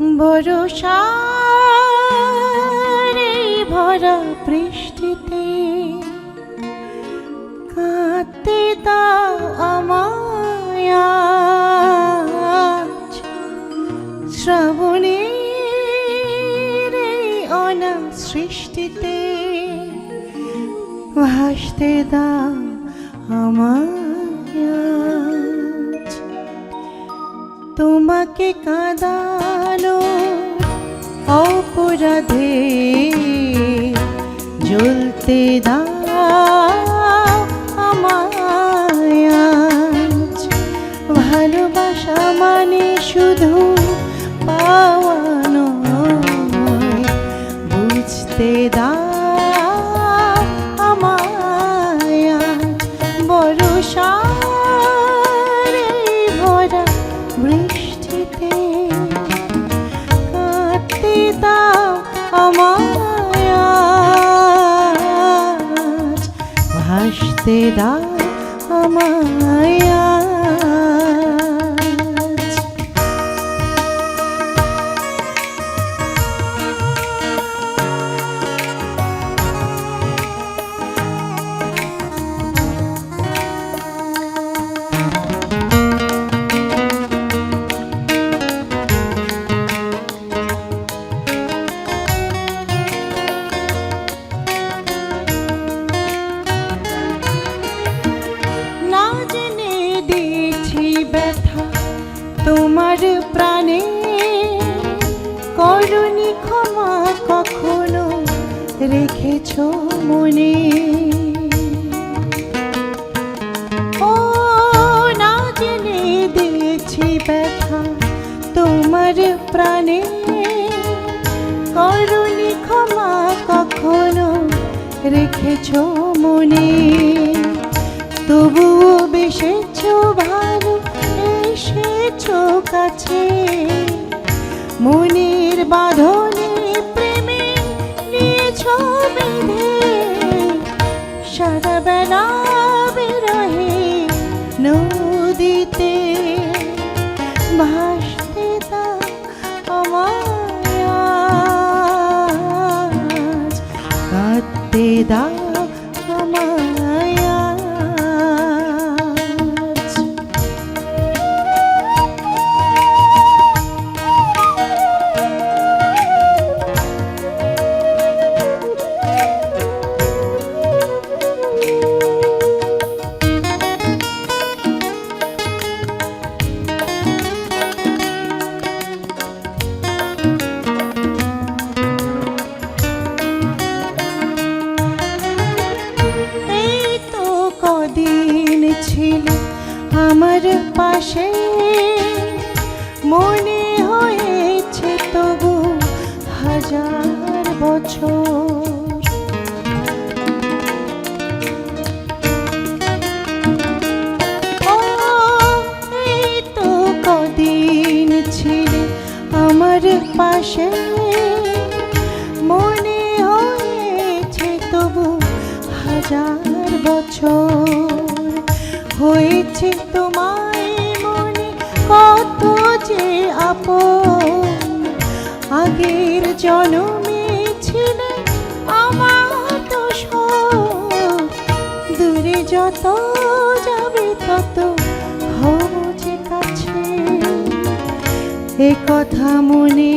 বরষারে ভরা বৃষ্টিতে কাঁদতে দাও আমায়। শ্রাবণের অনা সৃষ্টিতে ভাসতে দাও আমায় তোমাকে কাঁদানো অপরাধে জ্বলতে দাও আমায় ভালোবাসা মানে শুধু পাওয়ানো বুঝতে দাও আমায় আজ। ভরা বৃষ্টিতে ভাসতে দাও আমায় তোমার প্রাণে। করুণি ক্ষমা কখনো রেখেছ মনে। ও, না জেনে দিয়েছি ব্যথা তোমার প্রাণে। করুণি ক্ষমা কখনো রেখেছ মনে। কাছে। মনের বাঁধনে প্রেমে নিয়েছ বেঁধে সারা বেলা বেরহে নদীতে। ভাসতে আমায় আজ। কাঁদতে দাও কদিন ছিল আমার পাশে? মনে হয়েছে তবু হাজার বছর। কদিন ছিল আমার পাশে। মনে হয়েছে তবু হাজার বছর। হয়েছে তোমায় মনে কত যে আপন। আগের জন্মে ছিলে আমার তো দূরে যত যাবে তত হব যে কাছে। এ কথা মনে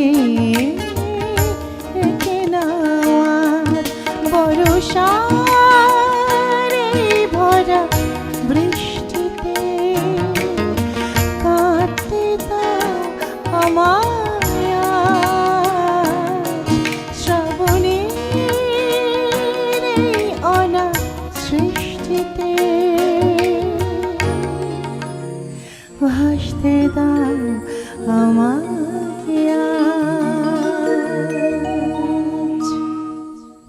আর। বরষারে ভরা বৃষ্টিতে ভাসতে দাও আমায়